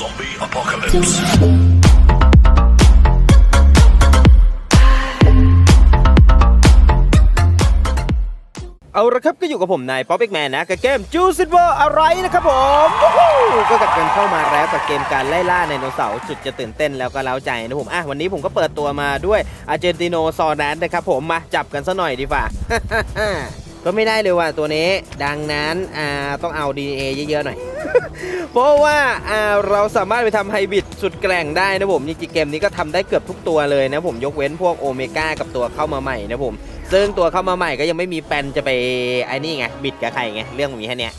Zombie apocalypse. เอาละครับก็อยู่กับผมนายป๊อปเอ็กแมนนะกับเกมจูซิ w เวอร์อะไรนะครับผมก็กลับกันเข้ามาแล้วกับเกมการไล่ล่าไดโนเสาร์สุดจะตื่นเต้นแล้วก็เล้าใจนะผมอะวันนี้ผมก็เปิดตัวมาด้วยอาร์เจนติโนซอนัสนะครับผมมาจับกันซะหน่อยดีกว่า ก็ไม่ได้เลยว่ะตัวนี้ ดังนั้นอ่าต้องเอา DNA เยอะๆหน่อย เพราะว่าอ่าเราสามารถไปทำไฮบริดสุดแกร่งได้นะผมจริงๆเกมนี้ก็ทำได้เกือบทุกตัวเลยนะผมยกเว้นพวกโอเมก้ากับตัวเข้ามาใหม่นะผม ซึ่งตัวเข้ามาใหม่ก็ยังไม่มีแปลนจะไปไอ้นี่ไงบิดกับใครไงเรื่องมีแค่เนี้ย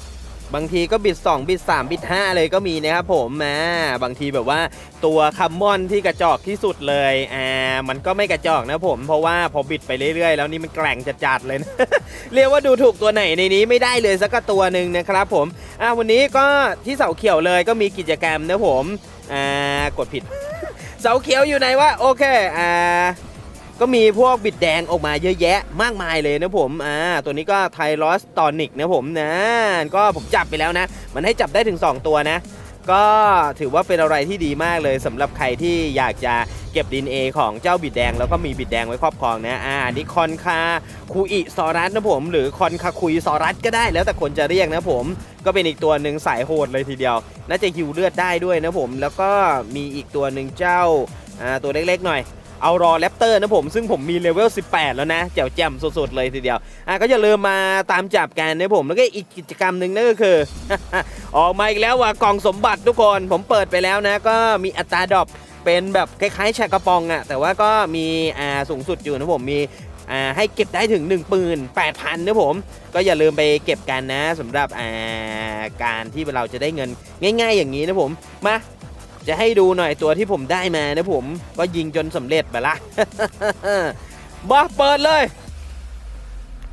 บางทีก็บิด 2 บิด 3 บิด 5 เลยก็มีนะครับผมมาบางทีแบบว่าตัวคัมมอนที่กระจอกที่สุดเลยอ่ามันก็ไม่กระจอกนะผม เพราะว่าพอบิดไปเรื่อยๆ แล้วนี่มันแกร่งจัดๆเลยนะเรียกว่าดูถูกตัวไหนในนี้ไม่ได้เลยสักตัวหนึ่งนะครับผมอ่าวันนี้ก็ที่เสาเขียวเลยก็มีกิจกรรมนะผมอ่ากดผิด เสาเขียวอยู่ไหนวะโอเคอ่า ก็มีพวกบิดแดงออกมาเยอะแยะมากมายเลยนะผมอ่าตัวนี้ก็ไทรอสตอนิกนะผมนะก็ผมจับไปแล้วนะ มันให้จับได้ถึง 2 ตัวนะ ก็ถือว่าเป็นอะไรที่ดีมากเลยสำหรับใครที่อยากจะเก็บดินเอของเจ้าบิดแดง แล้วก็มีบิดแดงไว้ครอบครองนะอ่าอันนี่คอนคาคูอิซอรัสนะผม หรือคอนคาคุยซอรัสก็ได้แล้วแต่คนจะเรียกนะผมก็เป็นอีกตัวหนึ่งสายโหดเลยทีเดียว น่าจะฮิวเลือดได้ด้วยนะผม แล้วก็มีอีกตัวหนึ่งเจ้าอ่าตัวเล็กๆหน่อย เอารอแรปเตอร์นะผม ซึ่งผมมีเลเวล 18 แล้วนะแจ๋วแจ่มสุดๆเลยทีเดียว อะก็อย่าลืมมาตามจับกันนะผม แล้วก็อีกกิจกรรมหนึ่งนั่นก็คือ ออกมาอีกแล้วว่ากล่องสมบัติทุกคน ผมเปิดไปแล้วนะ ก็มีอัตราดรอปเป็นแบบคล้ายๆชากระปองอะ่ะแต่ว่าก็มีอ่าสูงสุดอยู่นะผมมีอ่าให้เก็บได้ถึง18,000นะผม ก็อย่าลืมไปเก็บกันนะสำหรับอ่าการที่เราจะได้เงินง่าย ๆ อย่างนี้นะผม มา จะให้ดูหน่อยตัวที่ผมได้มานะผม ก็ยิงจนสำเร็จไปละมาเปิดเลย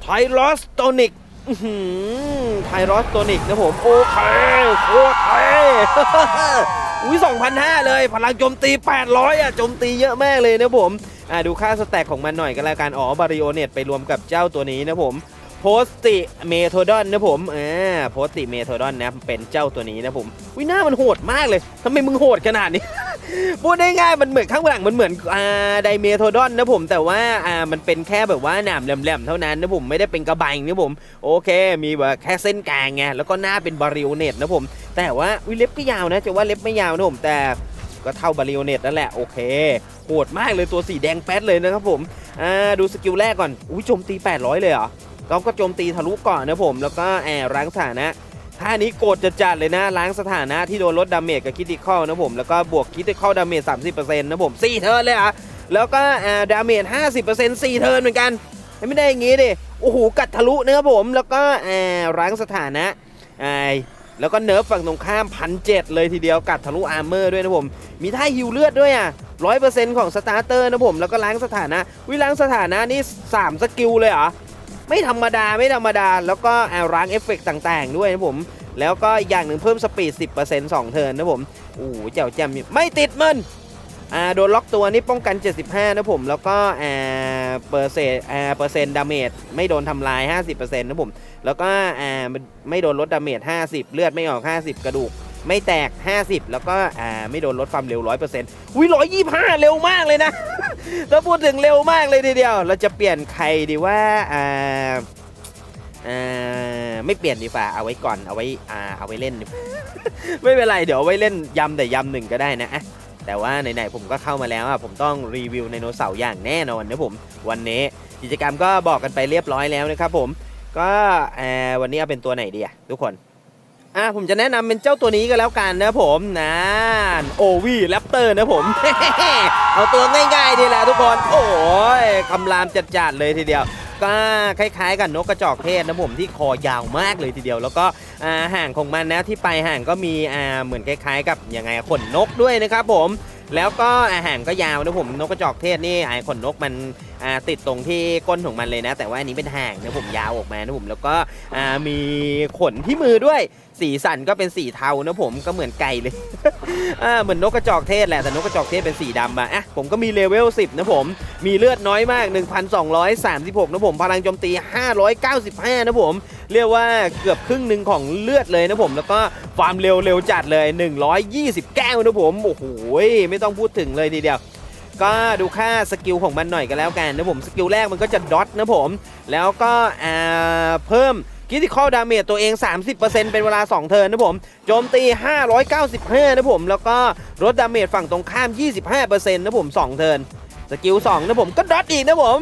ไทรอสโตนิกไทรอสโตนิกนะผม โอเคโคตรเท่อุ้ย2,500 เลย พลังโจมตี 800 อะโจมตีเยอะมากเลยนะผม อ่าดูค่าสแต็กของมันหน่อยก็แล้วกัน อ๋อบาริโอเนตไปรวมกับเจ้าตัวนี้นะผม โพสติเมโทดอนนะผมอ่าโพสติเมโทดอนนะเป็นเจ้าตัวนี้นะผมวิหน้ามันโหดมากเลยทำไมมึงโหดขนาดนี้ พูดได้ง่ายมันเหมือนข้างหลังมันเหมือนอ่าไดเมโทดอนนะผมแต่ว่าอ่ามันเป็นแค่แบบว่าหนามแหลมๆเท่านั้นนะผมไม่ได้เป็นกระบังนะผมโอเค มีแบบแค่เส้นกลางไงแล้วก็หน้าเป็นบาริโอเนตนะผม แต่ว่าวิเล็บก็ยาวนะจะว่าเล็บไม่ยาวนะผมแต่ก็เท่าบาริโอเนตนั่นแหละโอเคโหดมากเลยตัวสีแดงแป๊ดเลยนะครับผมอ่าดูสกิลแรกก่อนอุ้ยโจมตี 800 เลยเหรอ เราก็โจมตีทะลุก่อนนะผม แล้วก็แอบล้างสถานะท่านี้โกรธจะจัดเลยนะล้างสถานะที่โดนลดดาเมจกับคิติคอลนะผมแล้วก็บวกคิติคอลดาเมจ30%นต์นะผม4เทิร์นเลยอะแล้วก็อ่าดาเมจ50% 4เทิร์นเหมือนกันไม่ได้อย่างงี้ดิโอ้โหกัดทะลุเนะครับผม แล้วก็อ่าล้างสถานะอ่าแล้วก็เนิร์ฟฝั่งตรงข้ามพันเเลยทีเดียวกัดทะลุอาร์เมอร์ด้วยนะผม มีท่าฮิวเลือดด้วยอะร้อยเปอร์เซ็นต์ของสตาร์เตอร์นะผม แล้วก็ล้างสถานะ วิล้างสถานะนี่สามสกิลเลยเหรอ ไม่ธรรมดาไม่ธรรมดา แล้วก็แอลร้างเอฟเฟกต่างๆ ด้วยนะผม แล้วก็อีกอย่างหนึ่งเพิ่มสปีด 10% 2 เทิร์นนะผมโอ้โหเจ้าแจมไม่ติดมันอ่าโดนล็อกตัวนี่ป้องกัน 75 นะผม แล้วก็อ่าเปอร์เซ็นต์อ่าเปอร์เซ็นต์ดาเมจไม่โดนทำลาย 50%นะผม แล้วก็อ่าไม่โดนลดดาเมจ50 เลือดไม่ออก 50 กระดูก ไม่แตก 50 แล้วก็อ่าไม่โดนลดความเร็ว 100%อุ้ย125 เร็วมากเลยนะ ถ้าพูดถึงเร็วมากเลยทีเดียว เราจะเปลี่ยนใครดีว่าอ่าอ่าไม่เปลี่ยนดีฝ่าเอาไว้ก่อนเอาไว้อ่าเอาไว้เล่น ไม่เป็นไรเดี๋ยวเอาไว้เล่นยำแต่ยำหนึ่งก็ได้นะอะแต่ว่าไหนๆผมก็เข้ามาแล้วอะผมต้องรีวิวไดโนเสาร์อย่างแน่นอนนะผมวันนี้กิจกรรมก็บอกกันไปเรียบร้อยแล้วนะครับผมก็วันนี้เอาเป็นตัวไหนดีอะทุกคน อะผมจะแนะนำเป็นเจ้าตัวนี้ก็แล้วกันนะผมนะโอวีแรปเตอร์นะผม เอาตัวง่ายๆนี่แหละทุกคน โอ้ยคำรามจัดๆเลยทีเดียว ก็คล้ายๆ กับนกกระจอกเทศนะผมที่คอยาวมากเลยทีเดียว แล้วก็ห่างของมันนะที่ไปห่างก็มีอ่าเหมือนคล้าย ๆ กับยังไงขนนกด้วยนะครับผมแล้วก็อาหางก็ยาวนะผมนกกระจอกเทศนี่ไอ้ขนนกมัน อ่าติดตรงที่ก้นของมันเลยนะ แต่ว่าอันนี้เป็นห่างนะผมยาวออกมานะผมแล้วก็อ่ามีขนที่มือด้วย สีสันก็เป็นสีเทานะผมก็เหมือนไก่เลย อ่าเหมือนนกกระจอกเทศแหละแต่นกกระจอกเทศเป็นสีดำอะอะผมก็มีเลเวล10นะผมมีเลือดน้อยมาก 1,236นะผมพลังโจมตี 595นะผมเรียกว่าเกือบครึ่งหนึ่งของเลือดเลยนะผมแล้วก็ความเร็วเร็วจัดเลย 129นะผมโอ้โหไม่ต้องพูดถึงเลยทีเดียว ก็ดูค่าสกิลของมันหน่อยก็แล้วกันนะผมสกิลแรกมันก็จะดอทนะผม แล้วก็อ่าเพิ่มคิติคอลดาเมจตัวเอง 30%เป็นเวลา 2 เทิร์นนะผม โจมตี 595 นะผม แล้วก็ลดดาเมจฝั่งตรงข้าม 25%นะผม 2 เทิร์นสกิล2นะผมก็ดอทอีกนะผม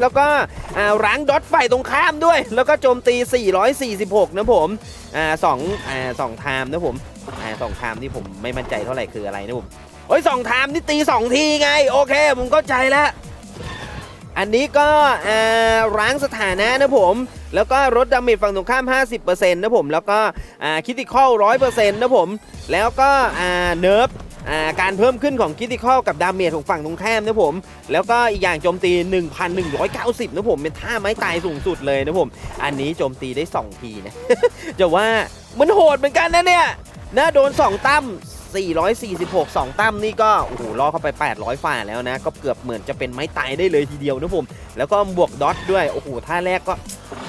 แล้วก็อ่ารั้งดอทฝ่ายตรงข้ามด้วย แล้วก็โจมตี 446 นะผมอ่าสองอ่าสองไทม์นะผมอ่าสองไทม์ที่ผมไม่มั่นใจเท่าไหร่คืออะไรนะผม โอ้ยสองไทม์นี่ตีสองทีไง โอเค ผมเข้าใจแล้วอันนี้ก็ร้างสถานะนะผม แล้วก็ลดดาเมจฝั่งตรงข้าม 50%นะผม แล้วก็คิติคอล100%นะผม แล้วก็เนิร์ฟการเพิ่มขึ้นของคิติคอลกับดาเมจของฝั่งตรงข้ามนะผม แล้วก็อีกอย่างโจมตี 1,190 นะผม เป็นท่าไม้ตายสูงสุดเลยนะผม อันนี้โจมตีได้ 2 ทีนะ จะว่ามันโหดเหมือนกันนะเนี่ยนะโดน 2 ตั้ม 446 2ตั้มนี่ก็โอ้โหล่อเข้าไป 800ฝ่าแล้วนะ ก็เกือบเหมือนจะเป็นไม้ตายได้เลยทีเดียวนะผม แล้วก็บวกดอทด้วย โอ้โหท่าแรกก็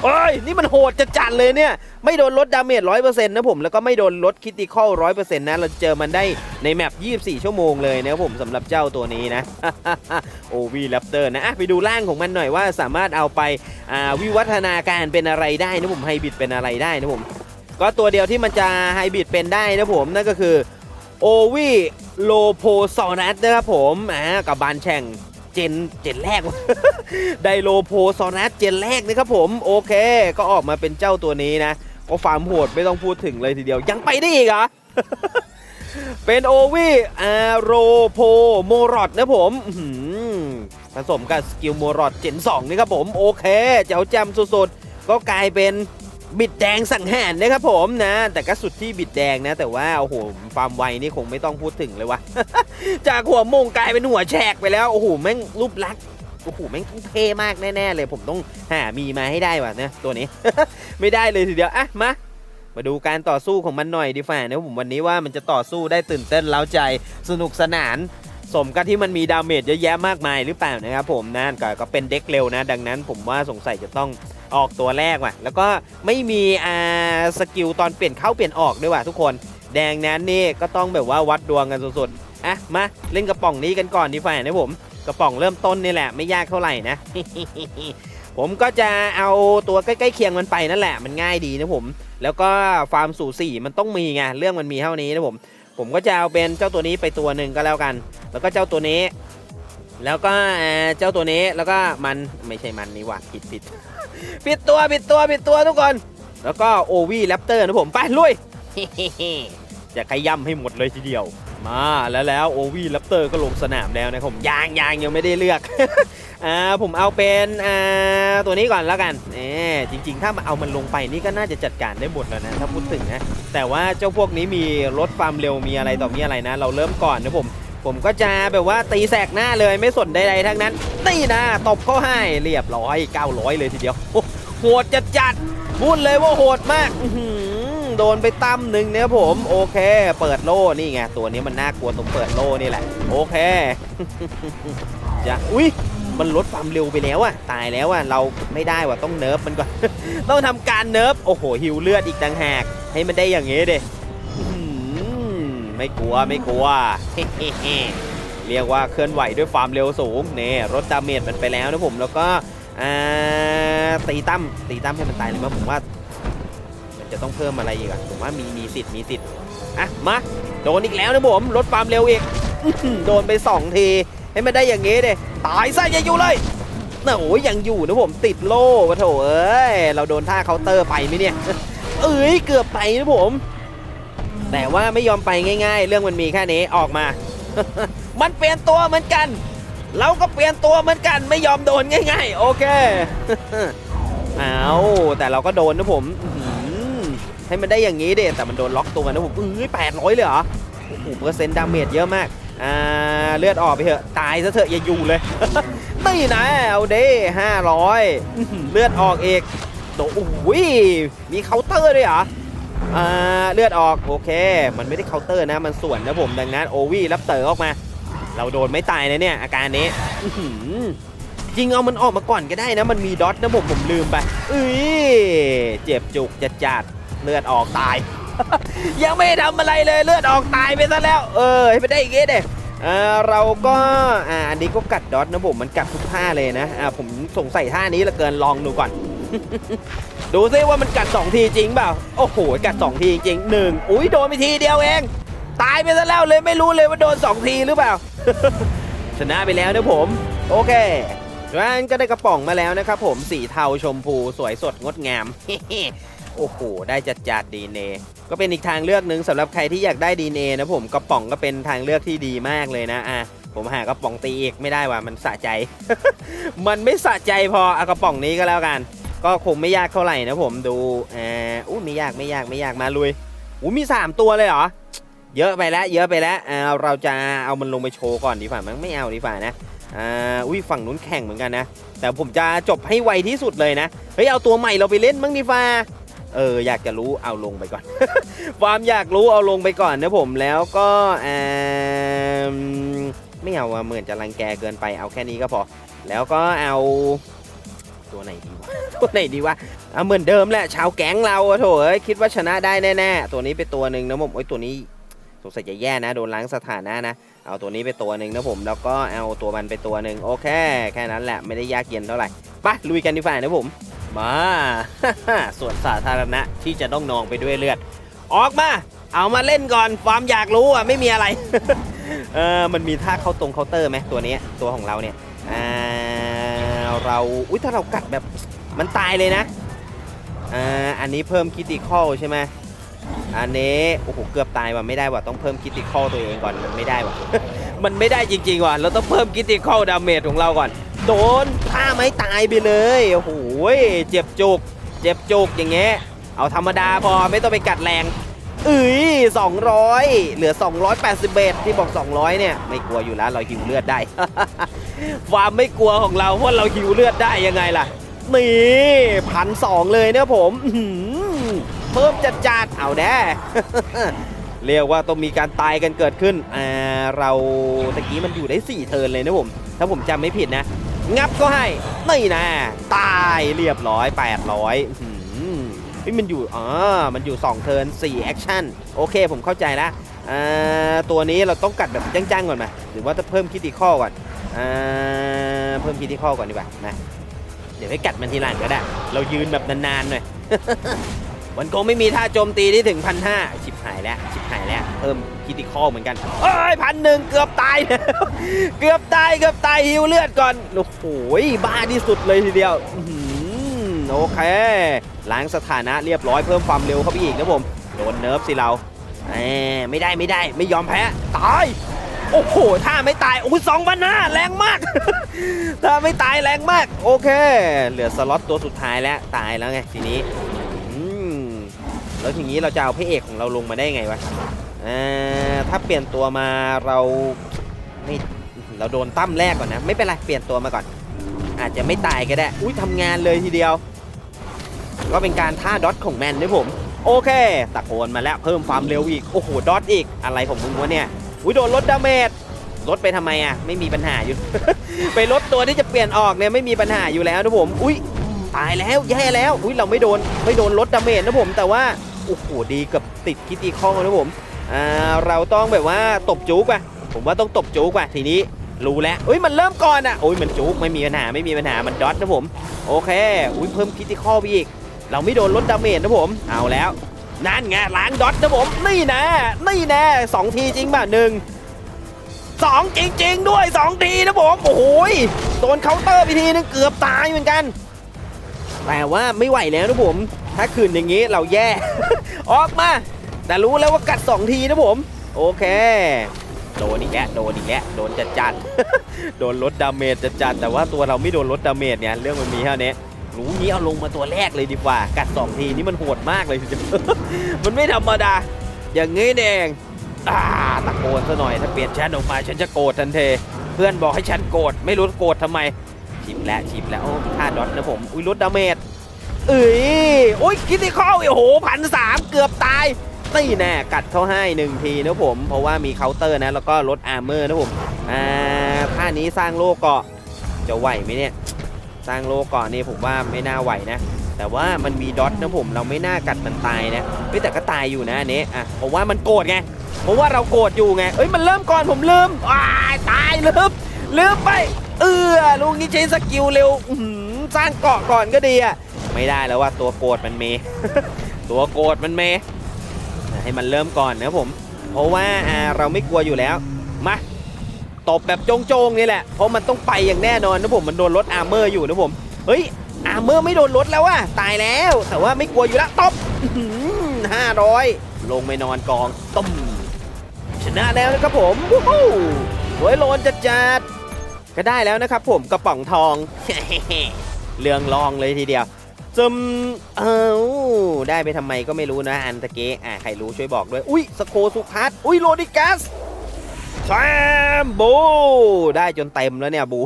เอ้ย นี่มันโหดจะจัดเลยเนี่ย ไม่โดนลดดาเมจ100%นะผม แล้วก็ไม่โดนลดคิติคอล100%นะ เราเจอมันได้ในแมป24 ชั่วโมงเลยนะครับผมสำหรับเจ้าตัวนี้นะ โอวีแรปเตอร์นะ ไปดูร่างของมันหน่อยว่าสามารถเอาไปาวิวัฒนาการเป็นอะไรได้นะผมไฮบิดเป็นอะไรได้นะผมก็ตัวเดียวที่มันจะไฮบิดเป็นได้นะผมนั่นก็คือ โอวีโลโพซอนัสนะครับผมอ่ากับบานแช่งเจนเจนแรกไดโลโพซอนัสเจนแรกนะครับผม โอเค ก็ออกมาเป็นเจ้าตัวนี้นะ ก็ฟาร์มโหดไม่ต้องพูดถึงเลยทีเดียว ยังไปได้อีกเหรอเป็นโอวีอาโรโพโมรอดนะผมผสมกับสกิลโมรอดเจน2นี่ครับผม โอเค เจ้าจำสุดๆ ก็กลายเป็น บิดแดงสังหารนะครับผมนะ แต่ก็สุดที่บิดแดงนะ แต่ว่าโอ้โหฟาร์มไวนี่คงไม่ต้องพูดถึงเลยวะจากหัวมงกลายเป็นหัวแฉกไปแล้วโอ้โหแม่งรูปลักษณ์โอ้โหแม่งต้องเท่มากแน่ๆเลยผมต้องหามีมาให้ได้ว่ะนะตัวนี้ ไม่ได้เลยทีเดียวอะมามาดูการต่อสู้ของมันหน่อยดีฝ่านะผมวันนี้ว่ามันจะต่อสู้ได้ตื่นเต้นเล้าใจสนุกสนานสมกับที่มันมีดาเมจเยอะแยะมากมายหรือเปล่านะครับผมนั่นก็เป็นเด็กเร็วนะ ดังนั้นผมว่าสงสัยจะต้อง ออกตัวแรกว่ะ แล้วก็ไม่มีอ่าสกิลตอนเปลี่ยนเข้าเปลี่ยนออกด้วยว่ะทุกคน แดงนั้นนี่ก็ต้องแบบว่าวัดดวงกันสุดๆอะมาเล่นกระป๋องนี้กันก่อนดีฝ่านะผม กระป๋องเริ่มต้นนี่แหละไม่ยากเท่าไหร่นะ ผมก็จะเอาตัวใกล้ๆเคียงมันไปนั่นแหละ มันง่ายดีนะผม แล้วก็ฟาร์มสู่สี่มันต้องมีไงเรื่องมันมีเท่านี้นะผม ผมก็จะเอาเป็นเจ้าตัวนี้ไปตัวหนึ่งก็แล้วกัน แล้วก็เจ้าตัวนี้ แล้วก็เจ้าตัวนี้แล้วก็มันไม่ใช่มันนี่หว่าผิดผิดผิดตัวผิดตัวผิดตัวทุกคน แล้วก็โอวีแรปเตอร์นะผมไปลุยจะขย่ำให้หมดเลยทีเดียว มาแล้วแล้วโอวีแรปเตอร์ก็ลงสนามแล้วนะผมยางยางยังไม่ได้เลือกอ่าผมเอาเป็นอ่าตัวนี้ก่อนแล้วกันเออจริง ๆ ถ้ามาเอามันลงไปนี่ก็น่าจะจัดการได้หมดแล้วนะถ้าพูดถึงนะแต่ว่าเจ้าพวกนี้มีรถความเร็วมีอะไรต่อมีอะไรนะ เราเริ่มก่อนนะผม ผมก็จะแบบว่าตีแสกหน้าเลยไม่สนใดๆทั้งนั้นนี่นะตบเข้าให้เรียบร้อย900 เลยทีเดียวโหดจัดจัดๆพูดเลยว่าโหดมากโดนไปตั้มหนึ่งเนี่ยผมโอเค เปิดโล่นี่ไงตัวนี้มันน่ากลัวตรงเปิดโล่นี่แหละ โอเคจะอุ้ยมันลดความเร็วไปแล้วอะตายแล้วอะเราไม่ได้ว่ะต้องเนิร์ฟมันก่อนต้องทำการเนิร์ฟโอ้โหหิวเลือดอีกต่างหากให้มันได้อย่างงี้เด้ ไม่กลัวไม่กลัว เรียกว่าเคลื่อนไหวด้วยความเร็วสูงเนี่ยลดดาเมจมันไปแล้วนะผมแล้วก็ตีตั้มตีตั้มให้มันตายเลยมั้ผมว่ามันจะต้องเพิ่มอะไรอีกอะผมว่ามีมีสิทธิ์มีสิทธิ์อะมาโดนอีกแล้วนะผมลดความเร็วอีกโดนไปสองทีให้มันได้อย่างงี้เด้ตายซะอย่าอยู่เลยน่ะโอ้ยยังอยู่นะผมติดโล่วะโถเอ้ยเราโดนท่าเคาน์เตอร์ไปไหมเนี่ยเอ้ยเกือบไปนะผม แต่ว่าไม่ยอมไปง่าย ๆ เรื่องมันมีแค่นี้ออกมา มันเปลี่ยนตัวเหมือนกัน เราก็เปลี่ยนตัวเหมือนกันไม่ยอมโดนง่าย ๆ โอเคเอาแต่เราก็โดนนะผมให้มันได้อย่างนี้เด็แต่มันโดนล็อกตัวนะผมเอ้ยแปดร้อยเลยเหรอโอ้โหเปอร์เซ็นต์ดาเมจเยอะมากอ่าเลือดออกไปเถอะตายซะเถอะอย่าอยู่เลยนี่นะเอาเด้ห้าร้อยเลือดออกเอกโอ้โหมีเคาน์เตอร์ด้วยเหรอ เลือดออกโอเค มันไม่ได้เคาน์เตอร์นะ มันส่วนนะผมดังนั้นโอวี่รับเต๋อออกมา เราโดนไม่ตายนะเนี่ย อาการนี้จริงเอามันออกมาก่อนก็ได้นะ มันมีดอทนะผมผมลืมไปเอ้ยเจ็บจุกจัดจัดเลือดออกตาย ยังไม่ทำอะไรเลยเลือดออกตายไปซะแล้ว เออให้ไปได้อีกเด้เออเราก็อ่าอันนี้ก็กัดดอทนะผมมันกัดทุกท่าเลยนะอ่าผมสงสัยท่านี้ละเกินลองดูก่อน ดูซิว่ามันกัด 2 ทีจริงเปล่า โอ้โห กัด 2 ทีจริงหนึ่งอุ้ยโดนไปทีเดียวเอง ตายไปซะแล้วเลยไม่รู้เลยว่าโดน 2 ทีหรือเปล่า ชนะไปแล้วนะผม โอเคร้านก็ได้กระป๋องมาแล้วนะครับผมสีเทาชมพูสวยสดงดงาม โอ้โห ได้จัดจัดดีเนก็เป็นอีกทางเลือกหนึ่งสำหรับใครที่อยากได้ดีเนนะผมกระป๋องก็เป็นทางเลือกที่ดีมากเลยนะอะผมหากระป๋องตีอีกไม่ได้ว่ะมันสะใจ มันไม่สะใจพอเอากระป๋องนี้ก็แล้วกัน ก็คงไม่ยากเท่าไหร่นะผมดูอ่าอู้ไม่ยากไม่ยากไม่ยากมาลุยอู้มี 3 ตัวเลยเหรอ เยอะไปแล้ว เยอะไปแล้วอ่าเราจะเอามันลงไปโชว์ก่อนดีกว่ามั้งไม่เอาดีกว่านะอ่าอุ้ยฝั่งนู้นแข่งเหมือนกันนะ แต่ผมจะจบให้ไวที่สุดเลยนะเฮ้ยเอาตัวใหม่เราไปเล่นมั้งดีฟ้าเอออยากจะรู้เอาลงไปก่อน ความอยากรู้เอาลงไปก่อนนะผมแล้วก็อ่าไม่เอาเหมือนจะรังแกเกินไปเอาแค่นี้ก็พอ แล้วก็เอา ตัวไหนดีวะ ตัวไหนดีวะเอาเหมือนเดิมแหละชาวแก๊งเราโถเอ้ยคิดว่าชนะได้แน่ๆตัวนี้ไปตัวหนึ่งนะผมโอ้ยตัวนี้สงสัยจะแย่นะโดนล้างสถานะนะเอาตัวนี้ไปตัวหนึ่งนะผมแล้วก็เอาตัวมันไปตัวหนึ่งโอเค แค่นั้นแหละไม่ได้ยากเย็นเท่าไหร่ไปลุยกันดีฝ่านะผม มาส่วนสาธารณะที่จะต้องนองไปด้วยเลือด ออกมาเอามาเล่นก่อนความอยากรู้อะไม่มีอะไร เออมันมีท่าเข้าตรงเคาน์เตอร์ไหมตัวนี้ตัวของเราเนี่ยอ่า เราอุ้ยถ้าเรากัดแบบมันตายเลยนะอ่าอันนี้เพิ่มคิติคอลใช่ไหมอันนี้โอ้โหเกือบตายว่ะไม่ได้ว่ะต้องเพิ่มคิติคอลตัวเองก่อนมันไม่ได้ว่ะมันไม่ได้จริงๆว่ะเราต้องเพิ่มคิติคอลดาเมจของเราก่อน โดนท่าไม้ตายไปเลยโอ้โหเจ็บจุก เจ็บจุกอย่างเงี้ยเอาธรรมดาพอไม่ต้องไปกัดแรงเอ้ย200 เหลือ 281ที่บอก 200 เนี่ย ไม่กลัวอยู่แล้ว เราหิวเลือดได้ ความไม่กลัวของเราเพราะเราหิวเลือดได้ยังไงล่ะ นี่พันสองเลยเนี่ยผมเพิ่มจัดจัดเอาแน่เรียกว่าต้องมีการตายกันเกิดขึ้นอ่าเราตะกี้มันอยู่ได้ 4 เทิร์นเลยนะผม ถ้าผมจำไม่ผิดนะ งับก็ให้นี่นะ ตายเรียบร้อย 800อื้อหือเฮ้ยมันอยู่อ๋อมันอยู่ 2 เทิร์น4แอคชั่น โอเคผมเข้าใจแล้วตัวนี้เราต้องกัดแบบจ้างๆก่อนไหมหรือว่าจะเพิ่มคิติคอก่อนอ่า เพิ่มคิติคอก่อนดีกว่านะเดี๋ยวให้กัดมันทีหลังก็ได้ เรายืนแบบนานๆหน่อยมันคงไม่มีท่าโจมตีที่ถึงพันห้าชิบหายแล้วชิบหายแล้ว เพิ่มคิติคอเหมือนกันเอ้ยพันหนึ่งเกือบตาย เกือบตายเกือบตายฮิวเลือดก่อน โอ้โหบ้าที่สุดเลยทีเดียวโอเค ล้างสถานะเรียบร้อยเพิ่มความเร็วเข้าไปอีกนะผม โดนเนิร์ฟสิเราไม่ได้ไม่ได้ไม่ยอมแพ้ ตาย โอ้โหถ้าไม่ตายโอ้ยสองพันห้าแรงมาก ถ้าไม่ตายแรงมาก โอเค เหลือสล็อตตัวสุดท้ายแล้วตายแล้วไงทีนี้อืมแล้วทีนี้เราจะเอาพระเอกของเราลงมาได้ไงวะอ่อถ้าเปลี่ยนตัวมาเราไม่เราโดนตั้มแรกก่อนนะ ไม่เป็นไรเปลี่ยนตัวมาก่อน อาจจะไม่ตายก็ได้ อุ้ยทำงานเลยทีเดียว ก็เป็นการท่าดอทของแมนด้วยผม โอเค ตะโกนมาแล้วเพิ่มความเร็วอีก โอ้โห ดอทอีก อะไรของมึงวะเนี่ย อุ้ยโดนลดดาเมจลดไปทำไมอะไม่มีปัญหาอยู่ ไปลดตัวที่จะเปลี่ยนออกเนี่ยไม่มีปัญหาอยู่แล้วนะผม อุ้ยตายแล้วแย่แล้วอุ้ยเราไม่โดนไม่โดนลดดาเมจนะผม แต่ว่าโอ้โหดีกับติดคิติคองนะผมอ่าเราต้องแบบว่าตบจุกป่ะผมว่าต้องตบจุกป่ะทีนี้รู้แล้วอุ้ยมันเริ่มก่อนอะโอ้ยมันจุกไม่มีปัญหาไม่มีปัญหามันดอทนะผม โอเค อุ้ยเพิ่มคิติคอไปอีก เราไม่โดนลดดาเมจนะผมเอาแล้ว นั่นไงล้างดอทนะผม นี่แนะนี่แน่สองทีจริงป่ะหนึ่งสองจริง ๆ ด้วยสองทีนะผม โอ้โหยโดนเคาน์เตอร์ไปทีนึงเกือบตายเหมือนกัน แต่ว่าไม่ไหวแล้วนะผม ถ้าคืนอย่างนี้เราแย่ ออกมา แต่รู้แล้วว่ากัด2ทีนะผม โอเคโดนอีกแล้วโดนอีกแล้วโดนจัดจัดโดนลดดาเมจจัดจัดแต่ว่าตัวเราไม่โดนลดดาเมจเนี่ยเรื่องมันมีเท่านี้ รู้งี้เอาลงมาตัวแรกเลยดีกว่า กัด2ทีนี่มันโหดมากเลยมันไม่ธรรมดา อย่างงี้เองอ่าตะโกนซะหน่อยถ้าเปลี่ยนแชทออกมาฉันจะโกรธทันทีเพื่อนบอกให้ฉันโกรธไม่รู้โกรธทำไมชิปแล้วชิปแล้วโอ้ท่าดอทนะผมอุ้ยลดดาเมจเอ้ยโอ้ยคิดที่เข้าโอ้โหพันสามเกือบตายนี่แน่กัดเข้าให้หนึ่งทีนะผมเพราะว่ามีเคาน์เตอร์นะแล้วก็ลดอาร์เมอร์นะผมอ่าท่านี้สร้างโลกเกาะจะไหวไหมเนี่ย สร้างโลเกาะนี่ผมว่าไม่น่าไหวนะ แต่ว่ามันมีดอทนะผมเราไม่น่ากัดมันตายนะเฮ้ยแต่ก็ตายอยู่นะอันนี้อะผมว่ามันโกรธไงเพราะว่าเราโกรธอยู่ไงเอ้ยมันเริ่มก่อนผมลืมอ้าตายลืมลืมไป เออลูกนี้ใช้สกิลเร็วอื้อหือสร้างเกาะก่อนก็ดีอะไม่ได้แล้วว่าตัวโกรธมันเม ตัวโกรธมันเมให้มันเริ่มก่อนนะผม เพราะว่าเราไม่กลัวอยู่แล้วมา ตบแบบโจงๆนี่แหละ เพราะมันต้องไปอย่างแน่นอนนะผมมันโดนลดอาร์เมอร์อยู่นะผมเฮ้ยอาร์เมอร์ไม่โดนลดแล้วว่ะตายแล้ว แต่ว่าไม่กลัวอยู่แล้วตบห้าร้อยลงไปนอนกองต้มชนะแล้วนะครับผมวู้ฮู้สวยโลนจัดจัดๆก็ได้แล้วนะครับผมกระป๋องทองเรืองรองเลยทีเดียวจมเอ้าได้ไปทำไมก็ไม่รู้นะอันตะเกะอะใครรู้ช่วยบอกด้วย อุ้ยสโคสุพัทอุ้ยโรดิกัส แชมบูได้จนเต็มแล้วเนี่ยบู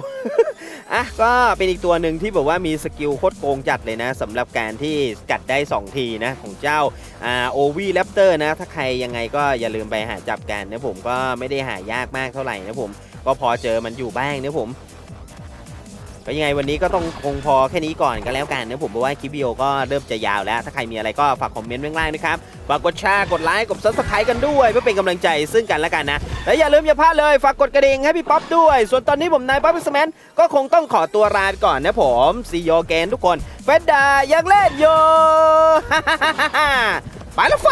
อะก็เป็นอีกตัวหนึ่งที่แบบว่ามีสกิลโคตรโกงจัดเลยนะสำหรับการที่กัดได้ 2 ทีนะของเจ้าอ่าโอวีแรปเตอร์นะ ถ้าใครยังไงก็อย่าลืมไปหาจับกันนะผมก็ไม่ได้หายากมากเท่าไหร่นะผม ก็พอเจอมันอยู่บ้างนะผม ก็ยังไงวันนี้ก็ต้องคงพอแค่นี้ก่อนก็แล้วกันนะผมเพราะว่าคลิปวิดีโอก็เริ่มจะยาวแล้ว ถ้าใครมีอะไรก็ฝากคอมเมนต์ไว้ข้างล่างนะครับฝากกดแชร์กดไลค์กดซับสไครต์กันด้วย เพื่อเป็นกำลังใจซึ่งกันและกันนะและอย่าลืมอย่าพลาดเลยฝากกดกระดิ่งให้พี่ป๊อปด้วย ส่วนตอนนี้ผมนายป๊อปพิสแมนก็คงต้องขอตัวลาไปก่อนนะผมซีโยเกนทุกคนเฟดดายังเล่นโยไปแล้วไฟ